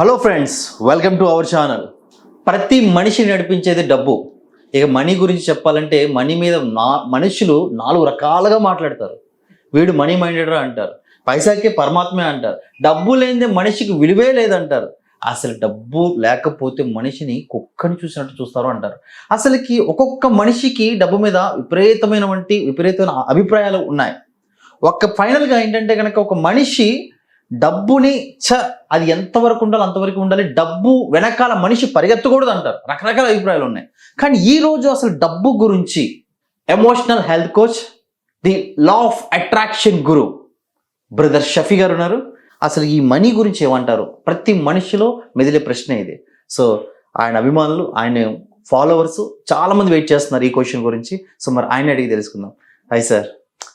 Hello friends welcome to our channel ప్రతి మనిషిని నడిపించేది డబ్బు. ఇక మనీ గురించి చెప్పాలంటే మనీ మీద నా మనుషులు నాలుగు రకాలుగా మాట్లాడతారు. వీడు మనీ మైండెడ్ అంటారు. పైసాకే పరమాత్మే అంటారు. డబ్బు లేనిదే మనిషికి విలువే లేదంటారు. అసలు డబ్బు లేకపోతే మనిషిని కుక్కని చూసినట్టు చూస్తారు అంటారు. అసలుకి ఒక్కొక్క మనిషికి డబ్బు మీద విపరీతమైన వంటి విపరీతమైన అభిప్రాయాలు ఉన్నాయి. ఒక్క ఫైనల్గా ఏంటంటే కనుక ఒక మనిషి డబ్బుని చ అది ఎంతవరకు ఉండాలి అంతవరకు ఉండాలి. డబ్బు వెనకాల మనిషి పరిగెత్తకూడదు అంటారు. రకరకాల అభిప్రాయాలు ఉన్నాయి. కానీ ఈ రోజు అసలు డబ్బు గురించి emotional health coach the law of attraction guru brother Shafi గారు ఉన్నారు. అసలు ఈ మనీ గురించి ఏమంటారు? ప్రతి మనిషిలో మెదిలే ప్రశ్న ఇది. సో ఆయన అభిమానులు ఆయన ఫాలోవర్స్ చాలా మంది వెయిట్ చేస్తున్నారు ఈ క్వశ్చన్ గురించి. సో మరి ఆయన అడిగి తెలుసుకుందాం. హాయ్ సార్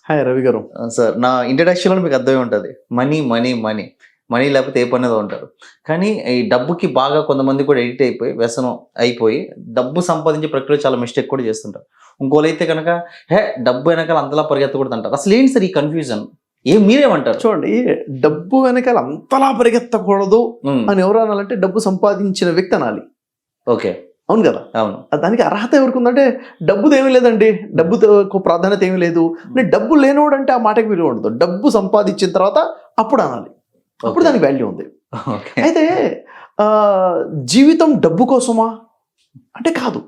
హాయ్ రవి గారు సార్ నా ఇంట్రడక్షన్లో మీకు అర్థమై ఉంటుంది. మనీ మనీ మనీ మనీ లేకపోతే ఏ పనిదో ఉంటారు కానీ ఈ డబ్బుకి బాగా కొంతమంది కూడా ఎడిట్ అయిపోయి వ్యసనం అయిపోయి డబ్బు సంపాదించే ప్రక్రియ చాలా మిస్టేక్ కూడా చేస్తుంటారు. ఇంకోలైతే కనుక హే డబ్బు వెనకాల అంతలా పరిగెత్తకూడదు అంటారు. అసలు ఏంటి సార్ ఈ కన్ఫ్యూజన్ ఏ మీరేమంటారు? చూడండి డబ్బు వెనకాల అంతలా పరిగెత్తకూడదు అని ఎవరు అనాలంటే డబ్బు సంపాదించిన వ్యక్తి అనాలి. ఓకే. అవును కదా? అవును. దానికి అర్హత ఎవరికి ఉందంటే డబ్బుది ఏమీ లేదండి. డబ్బుతో ప్రాధాన్యత ఏమీ లేదు. డబ్బు లేనోడు అంటే ఆ మాటకి విలువ ఉండదు. డబ్బు సంపాదించిన తర్వాత అప్పుడు అనాలి. అప్పుడు. దానికి వాల్యూ ఉంది. అయితే జీవితం డబ్బు కోసమా? అంటే కాదు.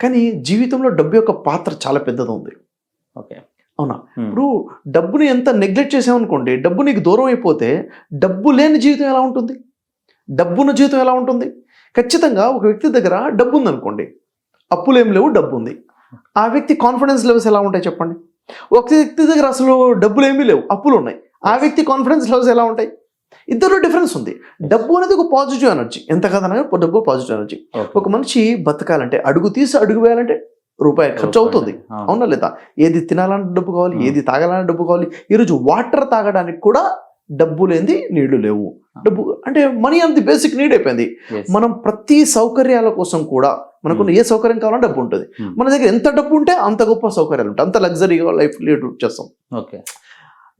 కానీ జీవితంలో డబ్బు యొక్క పాత్ర చాలా పెద్దది ఉంది ఓకే. అవునా? ఇప్పుడు డబ్బుని ఎంత నెగ్లెక్ట్ చేసామనుకోండి డబ్బు నీకు దూరం అయిపోతే డబ్బు లేని జీవితం ఎలా ఉంటుంది? డబ్బున్న జీవితం ఎలా ఉంటుంది? ఖచ్చితంగా ఒక వ్యక్తి దగ్గర డబ్బు ఉందనుకోండి అప్పులు ఏం లేవు డబ్బు ఉంది ఆ వ్యక్తి కాన్ఫిడెన్స్ లెవెల్స్ ఎలా ఉంటాయి చెప్పండి? ఒక వ్యక్తి దగ్గర అసలు డబ్బులు ఏమీ లేవు అప్పులు ఉన్నాయి ఆ వ్యక్తి కాన్ఫిడెన్స్ లెవెల్స్ ఎలా ఉంటాయి? ఇద్దరు డిఫరెన్స్ ఉంది. డబ్బు అనేది ఒక పాజిటివ్ ఎనర్జీ ఎంత కదనగా డబ్బు పాజిటివ్ ఎనర్జీ. ఒక మనిషి బతకాలంటే అడుగు తీసి అడుగు వేయాలంటే రూపాయి ఖర్చు. అవుతుంది అవును. అవునా లేదా? ఏది తినాలంటే డబ్బు కావాలి Hmm. ఏది తాగాలంటే డబ్బు కావాలి. ఈరోజు వాటర్ తాగడానికి కూడా డబ్బు లేనిది నీళ్ళు లేవు. డబ్బు అంటే మనీ అంత బేసిక్ నీడ్ అయిపోయింది. మనం ప్రతి సౌకర్యాల కోసం కూడా మనకు ఏ సౌకర్యం కావాలన్నా డబ్బు ఉంటుంది. Hmm. మన దగ్గర ఎంత డబ్బు ఉంటే అంత గొప్ప సౌకర్యాలు ఉంటాయి. అంత లగ్జరీగా లైఫ్ లీడ్ చేస్తాం. ఓకే.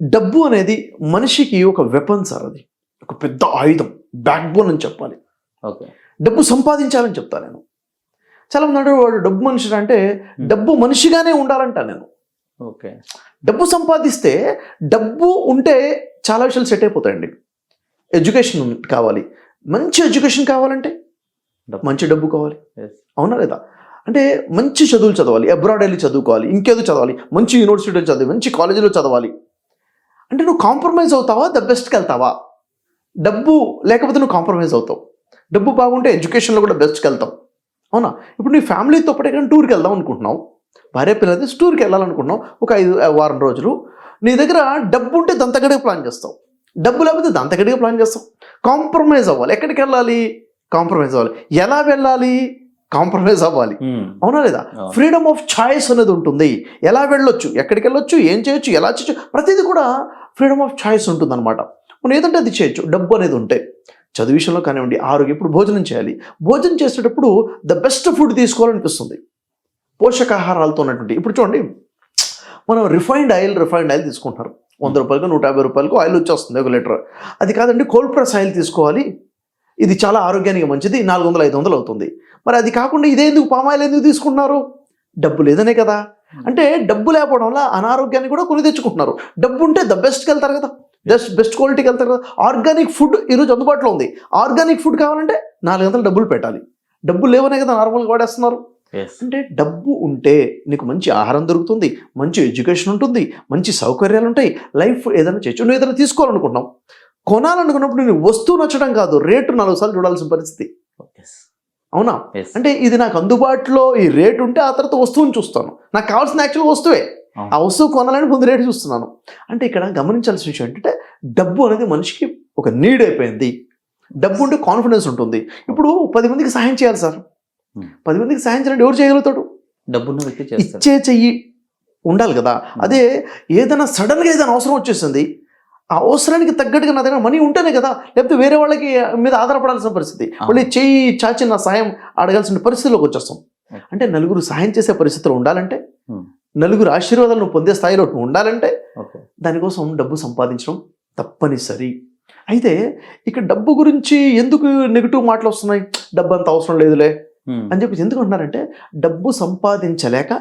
డబ్బు అనేది మనిషికి ఒక వెపన్ సార్ అది. ఒక పెద్ద ఆయుధం. బ్యాక్ బోన్ అని చెప్పాలి. ఓకే. డబ్బు సంపాదించాలని చెప్తాను నేను. చాలా మంది వాడు డబ్బు మనిషి అంటే డబ్బు మనిషిగానే ఉండాలంట నేను. ఓకే. డబ్బు సంపాదిస్తే డబ్బు ఉంటే చాలా విషయాలు సెట్ అయిపోతాయండి. ఎడ్యుకేషన్ కావాలి. మంచి ఎడ్యుకేషన్ కావాలంటే. మంచి డబ్బు కావాలి. అవునా లేదా? అంటే మంచి చదువులు చదవాలి. అబ్రాడ్ వెళ్ళి చదువుకోవాలి. ఇంకేదో చదవాలి. మంచి యూనివర్సిటీలో చదివి మంచి కాలేజీలో చదవాలి. అంటే నువ్వు కాంప్రమైజ్ అవుతావా? ద బెస్ట్కి వెళ్తావా? డబ్బు లేకపోతే నువ్వు కాంప్రమైజ్ అవుతావు. డబ్బు బాగుంటే ఎడ్యుకేషన్లో కూడా బెస్ట్కి వెళ్తావు. అవునా? ఇప్పుడు నీ ఫ్యామిలీతో పాటు ఎక్కడ టూర్కి వెళ్దాం అనుకుంటున్నావు. భార్య పిల్లలతో టూర్కి వెళ్ళాలనుకుంటున్నావు ఒక ఐదు వారం రోజులు. నీ దగ్గర డబ్బు ఉంటే దంతగడిగా ప్లాన్ చేస్తావు. డబ్బు లేకపోతే దంతగడిగా ప్లాన్ చేస్తావు. కాంప్రమైజ్ అవ్వాలి. ఎక్కడికి వెళ్ళాలి? కాంప్రమైజ్ అవ్వాలి. ఎలా వెళ్ళాలి? కాంప్రమైజ్ అవ్వాలి. అవునా లేదా. ఫ్రీడమ్ ఆఫ్ చాయిస్ అనేది ఉంటుంది. ఎలా వెళ్ళొచ్చు? ఎక్కడికి వెళ్ళొచ్చు? ఏం చేయొచ్చు? ఎలా చేయొచ్చు? ప్రతిదీ కూడా ఫ్రీడమ్ ఆఫ్ చాయిస్ ఉంటుంది అనమాట మనం ఏదంటే అది చేయొచ్చు. డబ్బు అనేది ఉంటే. చదువు విషయంలో కానివ్వండి ఆరోగ్యం. ఇప్పుడు భోజనం చేయాలి. భోజనం చేసేటప్పుడు ద బెస్ట్ ఫుడ్ తీసుకోవాలనిపిస్తుంది. పోషకాహారాలతో ఉన్నటువంటి ఇప్పుడు చూడండి మనం రిఫైన్డ్ ఆయిల్ రిఫైన్డ్ ఆయిల్ తీసుకుంటారు. వంద రూపాయలకు నూట యాభై రూపాయలకు ఆయిల్ వచ్చేస్తుంది ఒక లీటర్. అది కాదండి కోల్డ్ ప్రెస్ ఆయిల్ తీసుకోవాలి. ఇది చాలా ఆరోగ్యానికి మంచిది నాలుగు వందలు ఐదు వందలు అవుతుంది. మరి అది కాకుండా ఇదే ఎందుకు పామాయిల్ ఎందుకు తీసుకుంటున్నారు? డబ్బు లేదనే కదా. అంటే డబ్బు లేకపోవడం వల్ల అనారోగ్యాన్ని కూడా కొని తెచ్చుకుంటున్నారు. డబ్బు ఉంటే ద బెస్ట్కి వెళ్తారు కదా. బెస్ట్ బెస్ట్ క్వాలిటీకి వెళ్తారు కదా. ఆర్గానిక్ ఫుడ్ ఈరోజు అందుబాటులో ఉంది. ఆర్గానిక్ ఫుడ్ కావాలంటే నాలుగు వందలు డబ్బులు పెట్టాలి. డబ్బులు లేవనే కదా నార్మల్గా వాడేస్తున్నారు. అంటే డబ్బు ఉంటే నీకు మంచి ఆహారం దొరుకుతుంది మంచి ఎడ్యుకేషన్ ఉంటుంది మంచి సౌకర్యాలు ఉంటాయి. లైఫ్ ఏదైనా చేయొచ్చు. నువ్వు ఏదైనా తీసుకోవాలనుకుంటున్నావు. కొనాలనుకున్నప్పుడు నేను వస్తువు నచ్చడం కాదు రేటు నాలుగు సార్లు చూడాల్సిన పరిస్థితి. అవునా. అంటే ఇది నాకు అందుబాటులో ఈ రేటు ఉంటే ఆ తర్వాత వస్తువుని చూస్తాను. నాకు కావాల్సిన యాక్చువల్ వస్తువే. ఆ వస్తువు కొనాలని ముందు రేటు చూస్తున్నాను. అంటే ఇక్కడ గమనించాల్సిన విషయం ఏంటంటే డబ్బు అనేది మనిషికి ఒక నీడ్ అయిపోయింది. డబ్బు ఉంటే కాన్ఫిడెన్స్ ఉంటుంది. ఇప్పుడు పది మందికి సహాయం చేయాలి సార్. పది మందికి సహాయం చేయాలంటే ఎవరు చేయగలుగుతాడు? డబ్బున్న వ్యక్తి ఇచ్చే చెయ్యి ఉండాలి కదా. అదే ఏదైనా సడన్గా ఏదైనా అవసరం వచ్చేసింది ఆ అవసరానికి తగ్గట్టుగా నా దగ్గర మనీ ఉంటేనే కదా లేకపోతే వేరే వాళ్ళకి మీద ఆధారపడాల్సిన పరిస్థితి. మళ్ళీ చెయ్యి చాచి నా సాయం అడగాల్సిన పరిస్థితిలోకి వచ్చేస్తాం. అంటే నలుగురు సహాయం చేసే పరిస్థితిలో ఉండాలంటే. నలుగురు ఆశీర్వాదాలు నువ్వు పొందే స్థాయిలో నువ్వు ఉండాలంటే దానికోసం డబ్బు సంపాదించడం తప్పనిసరి. అయితే ఇక్కడ డబ్బు గురించి ఎందుకు నెగిటివ్ మాటలు వస్తున్నాయి? డబ్బు అంత అవసరం లేదులే. అని చెప్పి ఎందుకు అంటున్నారంటే డబ్బు సంపాదించలేక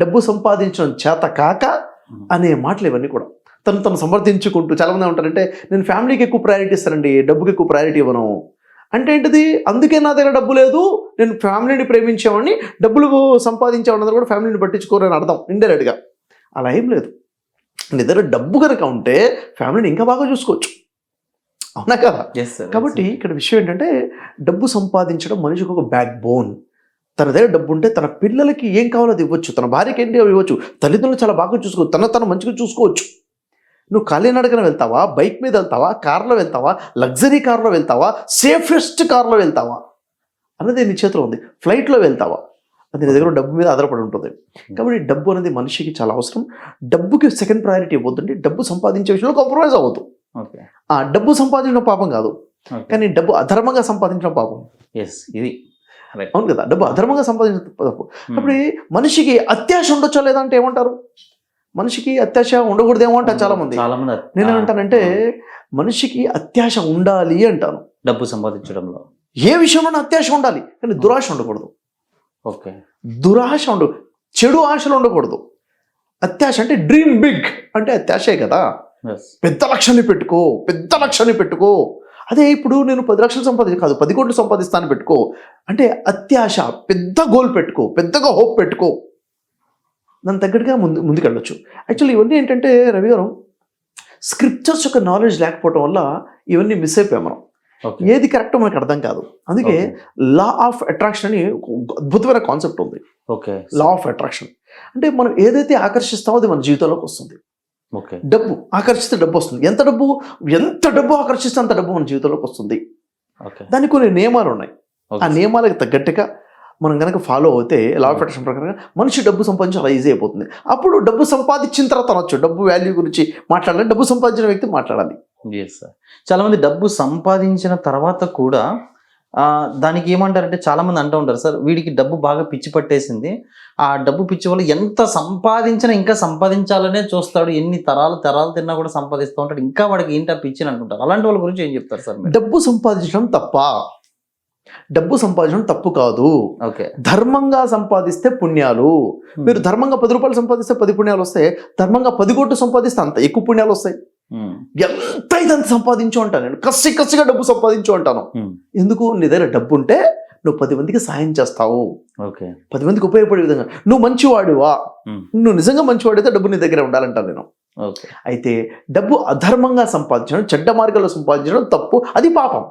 డబ్బు సంపాదించడం చేత కాక అనే మాటలు ఇవన్నీ కూడా. తను తను సమర్థించుకుంటూ చాలామంది ఏమంటారంటే నేను ఫ్యామిలీకి ఎక్కువ ప్రయారిటీ ఇస్తానండి డబ్బుకి ఎక్కువ ప్రయారిటీ ఇవ్వను. అంటే ఏంటిది? అందుకే నా దగ్గర డబ్బు లేదు నేను ఫ్యామిలీని ప్రేమించేవాడిని డబ్బులు సంపాదించేవాడిని కూడా ఫ్యామిలీని పట్టించుకోరని అర్థం ఇండైరెక్ట్గా అలా ఏం లేదు. నీ దగ్గర డబ్బు కనుక ఉంటే ఫ్యామిలీని ఇంకా బాగా చూసుకోవచ్చు. అవునా కదా కాబట్టి. ఇక్కడ విషయం ఏంటంటే డబ్బు సంపాదించడం మనిషికి ఒక బ్యాక్ బోన్ తన దగ్గర డబ్బు ఉంటే తన పిల్లలకి ఏం కావాలో అది ఇవ్వచ్చు. తన భార్యకి ఏంటి అవి ఇవ్వచ్చు. తల్లిదండ్రులు చాలా బాగా చూసుకోవచ్చు తన తను మంచిగా చూసుకోవచ్చు. నువ్వు కాలినడకన వెళ్తావా? బైక్ మీద వెళ్తావా? కార్లో వెళ్తావా? లగ్జరీ కార్లో వెళ్తావా? సేఫెస్ట్ కార్లో వెళ్తావా? అన్నది నీ చేతిలో ఉంది. ఫ్లైట్లో వెళ్తావా? అది నీ దగ్గర డబ్బు మీద ఆధారపడి ఉంటుంది. కాబట్టి డబ్బు అనేది మనిషికి చాలా అవసరం. డబ్బుకి సెకండ్ ప్రయారిటీ ఇవ్వద్దండి. డబ్బు సంపాదించే విషయంలో కాంప్రమైజ్ అవ్వద్దు. ఆ డబ్బు సంపాదించడం పాపం కాదు. కానీ డబ్బు అధర్మంగా సంపాదించడం పాపం. ఎస్ ఇది. అవును కదా డబ్బు అధర్మంగా సంపాదించడం తప్పు అప్పుడు మనిషికి అత్యాశ ఉండొచ్చా లేదా అంటే ఏమంటారు? మనిషికి అత్యాశ ఉండకూడదు ఏమో అంటారు చాలా మంది చాలా మంది నేను ఏమంటానంటే ఆ, మనిషికి అత్యాశ ఉండాలి అంటాను. డబ్బు సంపాదించడంలో. ఏ విషయంలోనూ అత్యాశ ఉండాలి కానీ దురాశ ఉండకూడదు. ఓకే. దురాశ ఉండ చెడు ఆశలు ఉండకూడదు. అత్యాశ అంటే డ్రీమ్ బిగ్ అంటే అత్యాశే కదా. పెద్ద లక్ష్యాన్ని పెట్టుకో పెద్ద లక్ష్యాన్ని పెట్టుకో. అదే ఇప్పుడు నేను పది లక్షలు సంపాదించ కాదు పది కోట్లు సంపాదిస్తాను పెట్టుకో. అంటే అత్యాశ పెద్ద గోల్ పెట్టుకో పెద్దగా హోప్ పెట్టుకో. దాని తగ్గట్టుగా ముందు ముందుకెళ్ళొచ్చు. యాక్చువల్లీ ఇవన్నీ ఏంటంటే రవి గారు స్క్రిప్చర్స్ యొక్క నాలెడ్జ్ లేకపోవడం వల్ల ఇవన్నీ మిస్ అయిపోయాం మనం. ఏది కరెక్టో మనకు అర్థం కాదు. అందుకే లా ఆఫ్ అట్రాక్షన్ అని అద్భుతమైన కాన్సెప్ట్ ఉంది. Okay law of attraction. అంటే మనం ఏదైతే ఆకర్షిస్తామో అది మన జీవితంలోకి వస్తుంది. డబ్బు ఆకర్షిస్తే డబ్బు వస్తుంది. ఎంత డబ్బు? ఎంత డబ్బు ఆకర్షిస్తే అంత డబ్బు మన జీవితంలోకి వస్తుంది. దానికి కొన్ని నియమాలు ఉన్నాయి. ఆ నియమాలకు తగ్గట్టుగా మనం కనుక ఫాలో అవుతే లా ఆఫ్ అట్రాక్షన్ ప్రకారంగా మనిషి డబ్బు సంపాదించి చాలా ఈజీ అయిపోతుంది. అప్పుడు డబ్బు సంపాదించిన తర్వాత అనొచ్చు. డబ్బు వాల్యూ గురించి మాట్లాడాలి. డబ్బు సంపాదించిన వ్యక్తి మాట్లాడాలి. ఎస్ సార్ చాలా మంది డబ్బు సంపాదించిన తర్వాత కూడా దానికి ఏమంటారంటే చాలా మంది అంటూ ఉంటారు సార్ వీడికి డబ్బు బాగా పిచ్చి పట్టేసింది. ఆ డబ్బు పిచ్చి వల్ల ఎంత సంపాదించినా ఇంకా సంపాదించాలనే చూస్తాడు. ఎన్ని తరాలు తరాలు తిన్నా కూడా సంపాదిస్తూ ఉంటాడు. ఇంకా వాడికి ఏంటా పిచ్చి అని అనుకుంటారు. అలాంటి వాళ్ళ గురించి ఏం చెప్తారు సార్ డబ్బు సంపాదించడం తప్ప డబ్బు సంపాదించడం తప్పు కాదు. ఓకే. ధర్మంగా సంపాదిస్తే పుణ్యాలు. మీరు ధర్మంగా పది రూపాయలు సంపాదిస్తే పది పుణ్యాలు వస్తాయి. ధర్మంగా పది కోట్లు సంపాదిస్తే అంత ఎక్కువ పుణ్యాలు వస్తాయి. ఎంత ఇదంత సంపాదించు అంటాను నేను? కసి కసిగా డబ్బు సంపాదించు అంటాను. ఉమ్, ఎందుకు? నీ దగ్గర డబ్బు ఉంటే నువ్వు పది మందికి సాయం చేస్తావు. ఓకే. పది మందికి ఉపయోగపడే విధంగా నువ్వు మంచివాడివా? ఉమ్, నువ్వు నిజంగా మంచివాడితే డబ్బు నీ దగ్గర ఉండాలంటాను నేను. అయితే డబ్బు అధర్మంగా సంపాదించడం చెడ్డ మార్గాల్లో సంపాదించడం తప్పు. అది పాపం.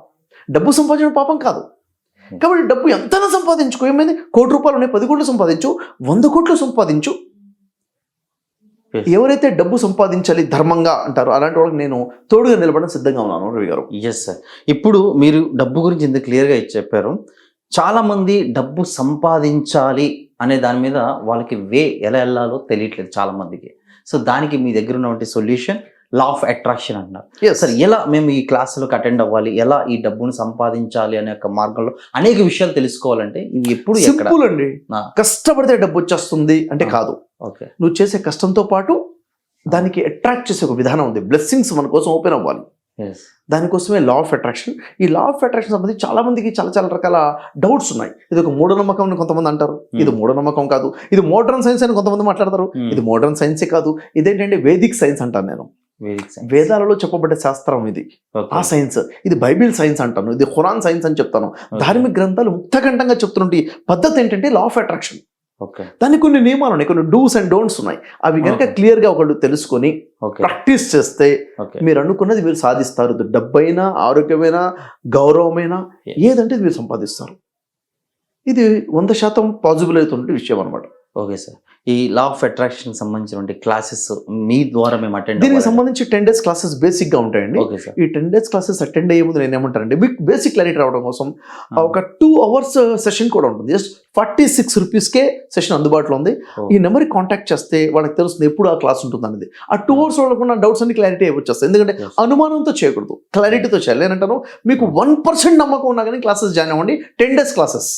డబ్బు సంపాదించడం పాపం కాదు. కాబట్టి డబ్బు ఎంతైనా సంపాదించుకో. ఏమైంది? కోటి రూపాయలు ఉన్నాయి పది కోట్లు సంపాదించు. వంద కోట్లు సంపాదించు. ఎవరైతే డబ్బు సంపాదించాలి ధర్మంగా అంటారో అలాంటి వాళ్ళకి నేను తోడుగా నిలబడడం సిద్ధంగా ఉన్నాను రవి గారు. ఎస్ సార్ ఇప్పుడు మీరు డబ్బు గురించి ఇంత క్లియర్గా ఇచ్చి చెప్పారు. చాలా మంది డబ్బు సంపాదించాలి అనే దాని మీద వాళ్ళకి వే ఎలా వెళ్ళాలో తెలియట్లేదు చాలా మందికి సో దానికి మీ దగ్గర ఉన్నటువంటి సొల్యూషన్ లా ఆఫ్ అట్రాక్షన్ అంటున్నారు. సార్ ఎలా మేము ఈ క్లాసులకు అటెండ్ అవ్వాలి? ఎలా ఈ డబ్బును సంపాదించాలి అనే ఒక మార్గంలో అనేక విషయాలు తెలుసుకోవాలంటే ఇవి ఎప్పుడు సింపుల్ అండి. కష్టపడితే డబ్బు వచ్చేస్తుంది అంటే. కాదు. ఓకే. నువ్వు చేసే కష్టంతో పాటు దానికి అట్రాక్ట్ చేసే ఒక విధానం ఉంది. బ్లెస్సింగ్స్ మన కోసం ఓపెన్ అవ్వాలి. దానికోసమే లా ఆఫ్ అట్రాక్షన్ ఈ లా ఆఫ్ అట్రాక్షన్ సంబంధించి చాలా మందికి చాలా చాలా రకాల డౌట్స్ ఉన్నాయి. ఇది ఒక మూఢనమ్మకం అని కొంతమంది అంటారు. ఇది మూఢనమ్మకం కాదు. ఇది మోడర్న్ సైన్స్ అని కొంతమంది మాట్లాడతారు. Hmm. ఇది మోడర్న్ సైన్సే కాదు. ఇదేంటంటే వేదిక్ సైన్స్ అంటాను నేను. వేదాలలో చెప్పబడ్డ శాస్త్రం ఇది. ఆ సైన్స్. ఇది బైబిల్ సైన్స్ అంటాను. ఇది ఖురాన్ సైన్స్ అని చెప్తాను. ధార్మిక గ్రంథాలు ముక్తకంఠంగా చెప్తుంటే పద్ధతి ఏంటంటే లా ఆఫ్ అట్రాక్షన్ ఓకే దానికి కొన్ని నియమాలు ఉన్నాయి. కొన్ని డూస్ అండ్ డోంట్స్ ఉన్నాయి. అవి కనుక. క్లియర్గా ఒకళ్ళు తెలుసుకొని ప్రాక్టీస్ చేస్తే మీరు అనుకున్నది మీరు సాధిస్తారు. డబ్బైనా ఆరోగ్యమైన గౌరవమైన. ఏదంటే ఇది మీరు సంపాదిస్తారు. ఇది వంద శాతం పాజిబుల్ అవుతున్న విషయం అనమాట ఓకే సార్ ఈ లా ఆఫ్ అట్రాక్షన్ సంబంధించినటువంటి క్లాసెస్ మీ ద్వారా మేము అటెండ్ దీనికి సంబంధించి టెన్ డేస్ క్లాసెస్ బేసిక్గా ఉంటాయండి. ఈ టెన్ డేస్ క్లాసెస్ అటెండ్ అయ్యే ముందు నేను ఏమంటానంటే మీకు బేసిక్ క్లారిటీ రావడం కోసం ఒక టూ అవర్స్ సెషన్ కూడా ఉంటుంది. జస్ట్ ఫార్టీ సిక్స్ రూపీస్కే సెషన్ అందుబాటులో ఉంది. Oh. ఈ నెంబర్కి కాంటాక్ట్ చేస్తే వాళ్ళకి తెలుస్తుంది ఎప్పుడు ఆ క్లాస్ ఉంటుంది అనేది. ఆ టూ అవర్స్ వాళ్ళకు ఉన్న డౌట్స్ అన్ని క్లారిటీ వచ్చేస్తాయి. ఎందుకంటే. అనుమానంతో చేయకూడదు. క్లారిటీతో చేయాలి. నేనంటాను మీకు వన్ పర్సెంట్ నమ్మకం ఉన్నా కానీ క్లాసెస్ జాయిన్ అవ్వండి. టెన్ డేస్ క్లాసెస్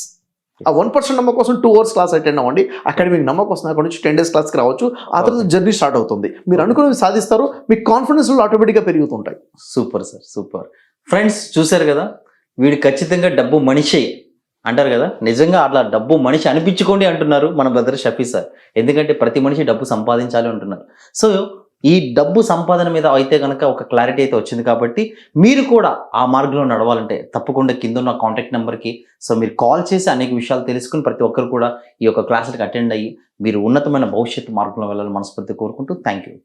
ఆ వన్ పర్సెంట్ నమ్మకం కోసం టూ అవర్స్ క్లాస్ అటెండ్ అవ్వండి. అక్కడ మీకు నమ్మకం వస్తుంది. అక్కడ నుంచి టెన్ డేస్ క్లాస్కి రావచ్చు. ఆ తర్వాత జర్నీ స్టార్ట్ అవుతుంది. మీరు అనుకున్నవి సాధిస్తారు. మీకు కాన్ఫిడెన్స్ ఆటోమేటిక్గా పెరుగుతుంటాయి. సూపర్ సార్ సూపర్ ఫ్రెండ్స్ చూశారు కదా? వీడు ఖచ్చితంగా డబ్బు మనిషి అంటారు కదా? నిజంగా అట్లా డబ్బు మనిషి అనిపించుకోండి అంటున్నారు మన బ్రదర్ షఫీ సార్. ఎందుకంటే ప్రతి మనిషి డబ్బు సంపాదించాలి అంటున్నారు. సో ఈ డబ్బు సంపాదన మీద అయితే కనుక ఒక క్లారిటీ అయితే వచ్చింది కాబట్టి మీరు కూడా ఆ మార్గంలో నడవాలంటే తప్పకుండా కింద ఉన్న కాంటాక్ట్ నెంబర్కి సో మీరు కాల్ చేసి అనేక విషయాలు తెలుసుకుని ప్రతి ఒక్కరు కూడా ఈ యొక్క క్లాసులకు అటెండ్ అయ్యి మీరు ఉన్నతమైన భవిష్యత్తు మార్గంలో వెళ్ళాలని మనస్ఫూర్తి కోరుకుంటూ థ్యాంక్ యూ